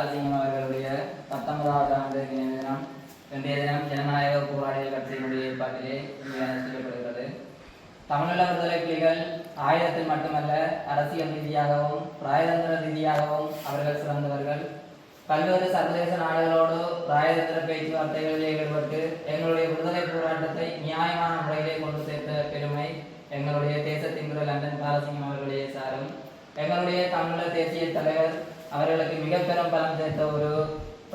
அவர்களுடைய பத்தொன்பதாவது ஆண்டு நினைவு தினம் இன்றைய தினம் ஜனநாயக போராளிகள் கட்சியினுடைய ஏற்பாட்டிலே செய்யப்படுகிறது தமிழக விடுதலை புலிகள் ஆயுதத்தில் மட்டுமல்ல அரசியல் ரீதியாகவும் ராஜதந்திர ரீதியாகவும் அவர்கள் சிறந்தவர்கள். பல்வேறு சர்வதேச நாடுகளோடு ராஜதந்திர பேச்சுவார்த்தைகளில் ஈடுபட்டு எங்களுடைய விடுதலை போராட்டத்தை நியாயமான முறையிலே கொண்டு சேர்த்த பெருமை எங்களுடைய தேசத்தின் குரல் அண்ணன் பாலசிங்கம் அவர்களுடைய சாரும். எங்களுடைய தமிழர் தேசிய தலைவர் அவர்களுக்கு மிக பெரும் பலம் சேர்த்த ஒரு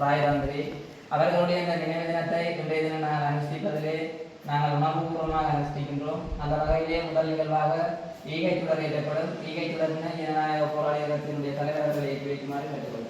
ராயதந்திரி அவர்களுடைய இந்த நினைவு தினத்தை இன்றைய தினம் நாங்கள் அனுஷ்டிப்பதிலே நாங்கள் உணர்வுபூர்வமாக அனுஷ்டிக்கின்றோம் அந்த வகையிலே முதல் நிகழ்வாக ஈகை சுடர் ஏற்றப்படும் ஈகை சுடர்னு ஜனநாயக போராளிகளுடைய தலைவர்களை ஏற்றி வைக்குமாறு கேட்டுக்கொள்கிறேன்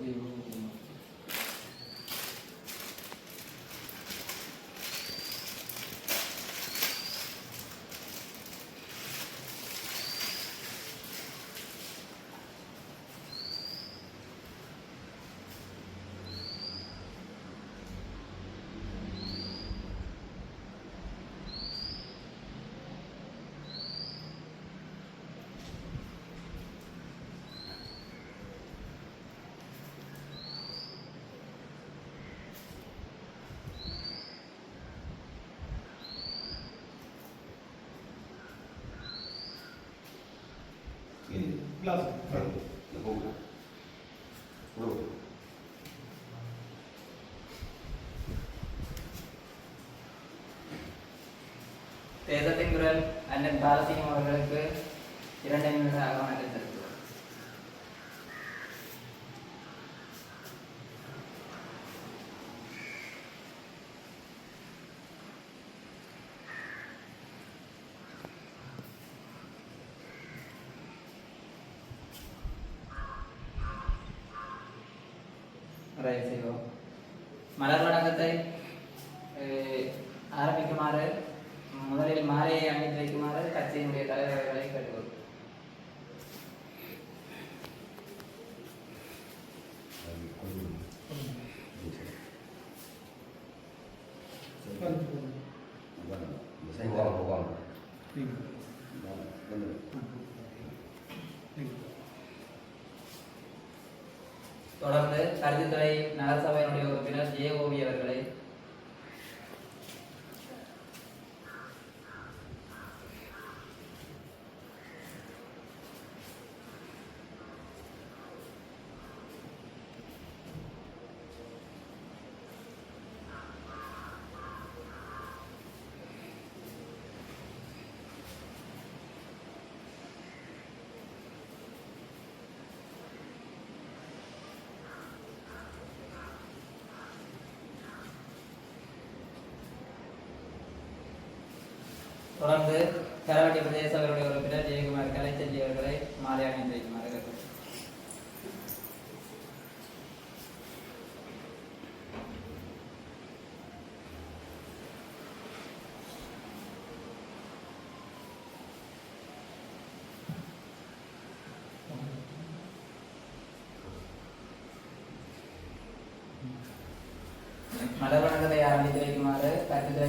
Amén. தேசத்தின் குரல் அண்ணன் பாலசிங்கம் அவர்களுக்கு இரண்டு நிமிட நிறைவு செய்வோம் மலர் வணக்கத்தை ஆரம்பிக்குமாறு முதலில் மாலையை அணிந்து வைக்குமாறு கட்சியினுடைய தலைவர்களை கேட்டுக்கொள்கிறோம் தொடர்ந்து கருத்துத்துறை நகரசபையினுடைய உறுப்பினர் ஜே ஓவி அவர்களை தொடர்ந்து கரவட்டி பிரதேச அவருடைய உறுப்பினர் ஜெயக்குமார் கலைச்செல்வி அவர்களை மாலை அணிந்து வைக்குமாறு மலர் வணக்கத்தை ஆரம்பித்து வைக்குமாறு கருத்துத்துறை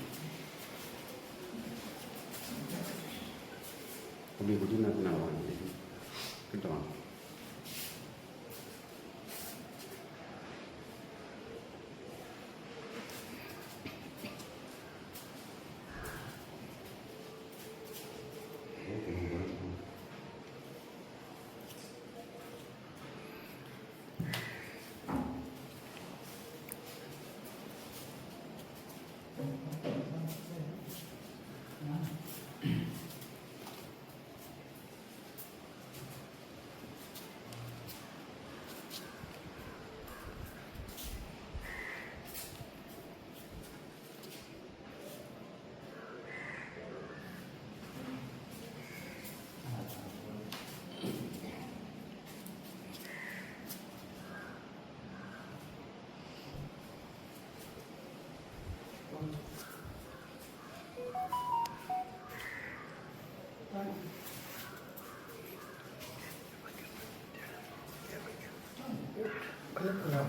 அப்படி குட்டி நான் வாங்க கிட்ட வாங்க Gracias.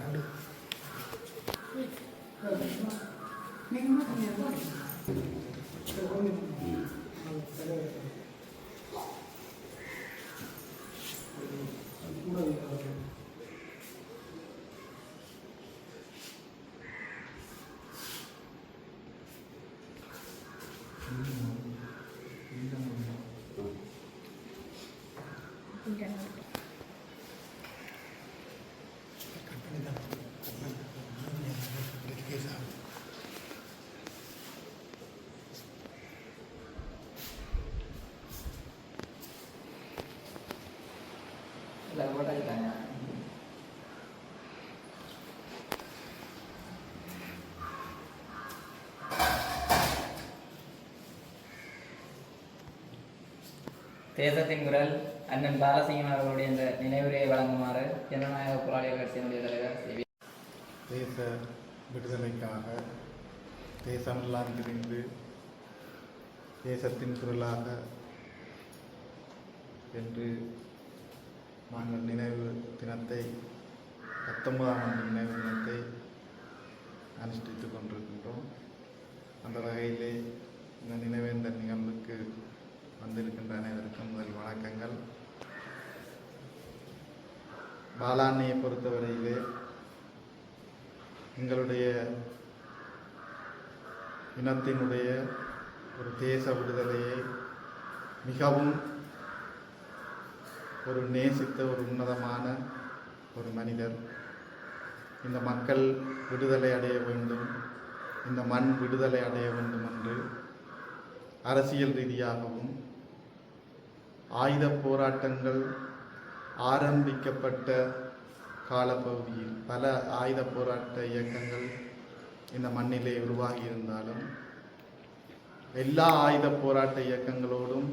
தேசத்தின் குரல் அண்ணன் பாலசிங்கம் அவர்களுடைய இந்த நினைவுரையை வழங்குமாறு ஜனநாயக போராளிகள் கட்சியினுடைய தலைவர் சி தேச விடுதலைக்காக தேசமெல்லாம் திரிந்து தேசத்தின் குரலாக என்று நாங்கள் நினைவு தினத்தை பத்தொன்பதாம் ஆண்டு நினைவு தினத்தை அனுஷ்டித்துக் கொண்டிருக்கின்றோம். அந்த வகையிலே இந்த நினைவேந்த நிகழ்வுக்கு வந்திருக்கின்ற அனைவருக்கும் முதல் வணக்கங்கள். பாலாண்ணியை பொறுத்தவரையிலே எங்களுடைய இனத்தினுடைய ஒரு தேச விடுதலையை மிகவும் ஒரு நேசித்த ஒரு உன்னதமான ஒரு மனிதர். இந்த மக்கள் விடுதலை அடைய வேண்டும் இந்த மண் விடுதலை அடைய வேண்டும் என்று அரசியல் ரீதியாகவும் ஆயுத போராட்டங்கள் ஆரம்பிக்கப்பட்ட காலப்பகுதியில் பல ஆயுத போராட்ட இயக்கங்கள் இந்த மண்ணிலே உருவாகி இருந்தாலும் எல்லா ஆயுத போராட்ட இயக்கங்களோடும்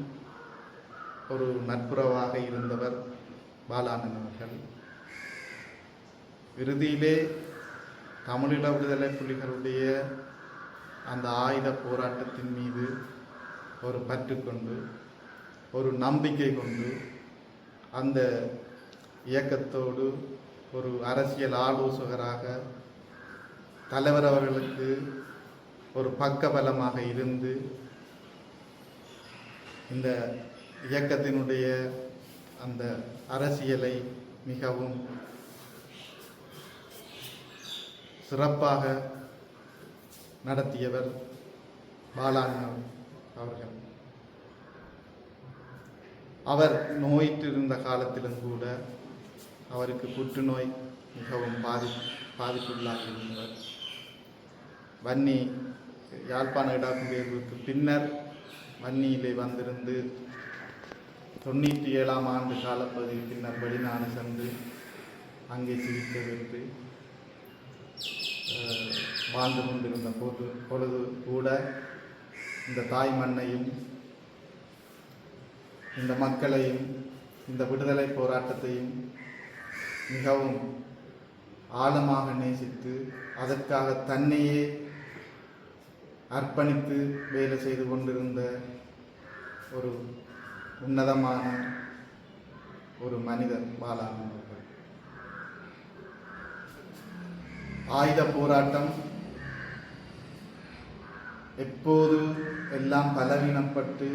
ஒரு நட்புறவாக இருந்தவர் பாலானன் அவர்கள். இறுதியிலே தமிழீழ விடுதலை புலிகளுடைய அந்த ஆயுத போராட்டத்தின் மீது ஒரு பற்று கொண்டு ஒரு நம்பிக்கை கொண்டு அந்த இயக்கத்தோடு ஒரு அரசியல் ஆலோசகராக தலைவர் அவர்களுக்கு ஒரு பக்கபலமாக இருந்து இந்த இயக்கத்தினுடைய அந்த அரசியலை மிகவும் சிறப்பாக நடத்தியவர் பாலாண்ணன் அவர்கள். அவர் நோயிட்டிருந்த காலத்திலும் கூட அவருக்கு புற்றுநோய் மிகவும் பாதி பாதிப்புள்ளாகி இருந்தவர் வன்னி யாழ்ப்பாண இடம்பெயர்வுக்கு பின்னர் வன்னியிலே வந்திருந்து தொண்ணூற்றி ஏழாம் ஆண்டு காலப்பகுதியில் பின்னர் வெளிநாடு சென்று அங்கே சிகிச்சை பெற்று வாழ்ந்து கொண்டிருந்த போது பொழுது கூட இந்த தாய் மண்ணையும் இந்த மக்களையும் இந்த விடுதலை போராட்டத்தையும் மிகவும் ஆழமாக நேசித்து அதற்காக தன்னையே அர்ப்பணித்து வேலை செய்து கொண்டிருந்த ஒரு உன்னதமான ஒரு மனிதர் பாலாமன் அவர்கள். ஆயுத போராட்டம் எப்போது எல்லாம் பலவீனப்பட்டு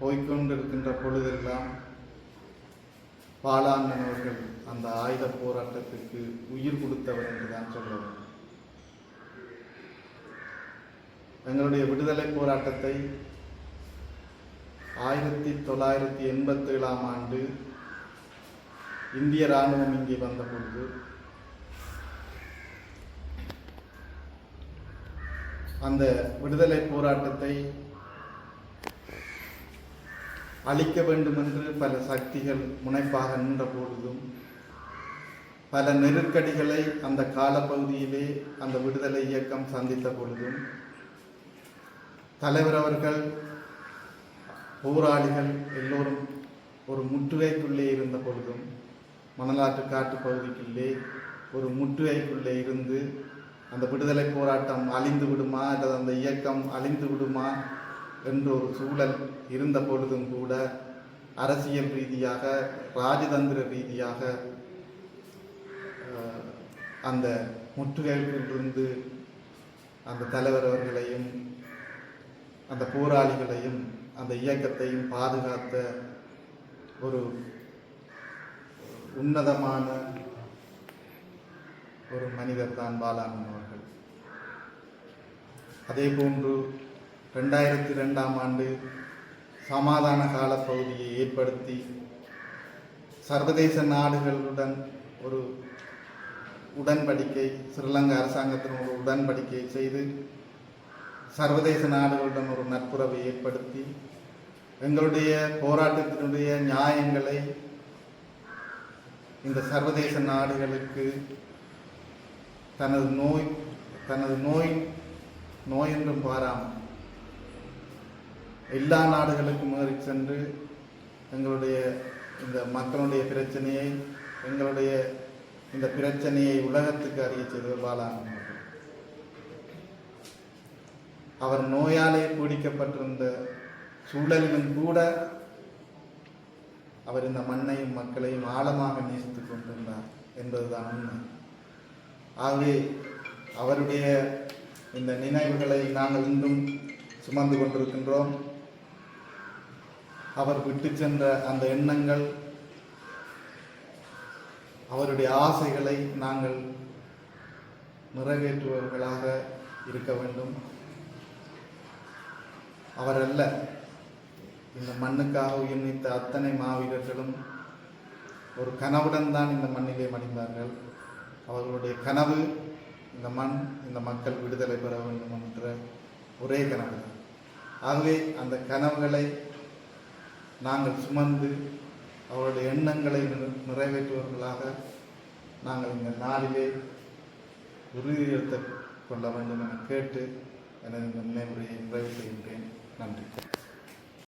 போய்க்கொண்டிருக்கின்ற பொழுதெல்லாம் பாலாண்ணன் அவர்கள் அந்த ஆயுத போராட்டத்துக்கு உயிர் கொடுத்தவர் என்று தான் சொல்ல எங்களுடைய விடுதலை போராட்டத்தை ஆயிரத்தி தொள்ளாயிரத்தி எண்பத்தி ஏழாம் ஆண்டு இந்திய இராணுவம் இங்கே வந்த பொழுது அந்த விடுதலை போராட்டத்தை அழிக்க வேண்டும் என்று பல சக்திகள் முனைப்பாக நின்ற பொழுதும் பல நெருக்கடிகளை அந்த காலப்பகுதியிலே அந்த விடுதலை இயக்கம் சந்தித்த பொழுதும் தலைவர் அவர்கள் போராளிகள் எல்லோரும் ஒரு முற்றுகைக்குள்ளே இருந்த பொழுதும் மணலாற்று காட்டு பகுதிக்குள்ளே ஒரு முற்றுகைக்குள்ளே இருந்து அந்த விடுதலை போராட்டம் அழிந்து விடுமா அல்லது அந்த இயக்கம் அழிந்து விடுமா என்ற ஒரு சூழல் இருந்த பொழுதும் கூட அரசியல் ரீதியாக ராஜதந்திர ரீதியாக அந்த முற்றுகைகளிலிருந்து அந்த தலைவர் அவர்களையும் அந்த போராளிகளையும் அந்த இயக்கத்தையும் பாதுகாத்த ஒரு உன்னதமான ஒரு மனிதர் தான் பாலாமன் அவர்கள். அதே போன்று ரெண்டாயிரத்தி ரெண்டாம் ஆண்டு சமாதான காலப்பகுதியை ஏற்படுத்தி சர்வதேச நாடுகளுடன் ஒரு உடன்படிக்கை ஸ்ரீலங்கா அரசாங்கத்தின் ஒரு உடன்படிக்கை செய்து சர்வதேச நாடுகளுடன் ஒரு நட்புறவை ஏற்படுத்தி எங்களுடைய போராட்டத்தினுடைய நியாயங்களை இந்த சர்வதேச நாடுகளுக்கு தனது நோய் தனது நோய் நோய் என்றும் பாராமல் எல்லா நாடுகளுக்கும் ஏறி சென்று எங்களுடைய இந்த மக்களுடைய பிரச்சனையை எங்களுடைய இந்த பிரச்சனையை உலகத்துக்கு அறிய செய்தவர் பாலானந்தன் அவர் நோயாலே பீடிக்கப்பட்டிருந்த சூழலிலும் கூட அவர் இந்த மண்ணையும் மக்களையும் ஆழமாக நேசித்துக் கொண்டிருந்தார் என்பதுதான் உண்மை. ஆகவே அவருடைய இந்த நினைவுகளை நாங்கள் இன்றும் சுமந்து கொண்டிருக்கின்றோம். அவர் விட்டு சென்ற அந்த எண்ணங்கள் அவருடைய ஆசைகளை நாங்கள் நிறைவேற்றுபவர்களாக இருக்க வேண்டும். அவர் அல்ல இந்த மண்ணுக்காக உயிர் நீத்த அத்தனை மாவீரர்களும் ஒரு கனவுடன் தான் இந்த மண்ணிலே மடிந்தார்கள். அவர்களுடைய கனவு இந்த மண் இந்த மக்கள் விடுதலை பெற வேண்டும் என்ற ஒரே கனவு தான் ஆகவே அந்த கனவுகளை நாங்கள் சுமந்து அவருடைய எண்ணங்களை நிறை- நிறைவேற்றுவர்களாக நாங்கள் இந்த நாளிலே உறுதியெடுத்து கொள்ள வேண்டும் என கேட்டு எனது இந்த நினைவுரையை நிறைவு செய்கின்றேன். நன்றி.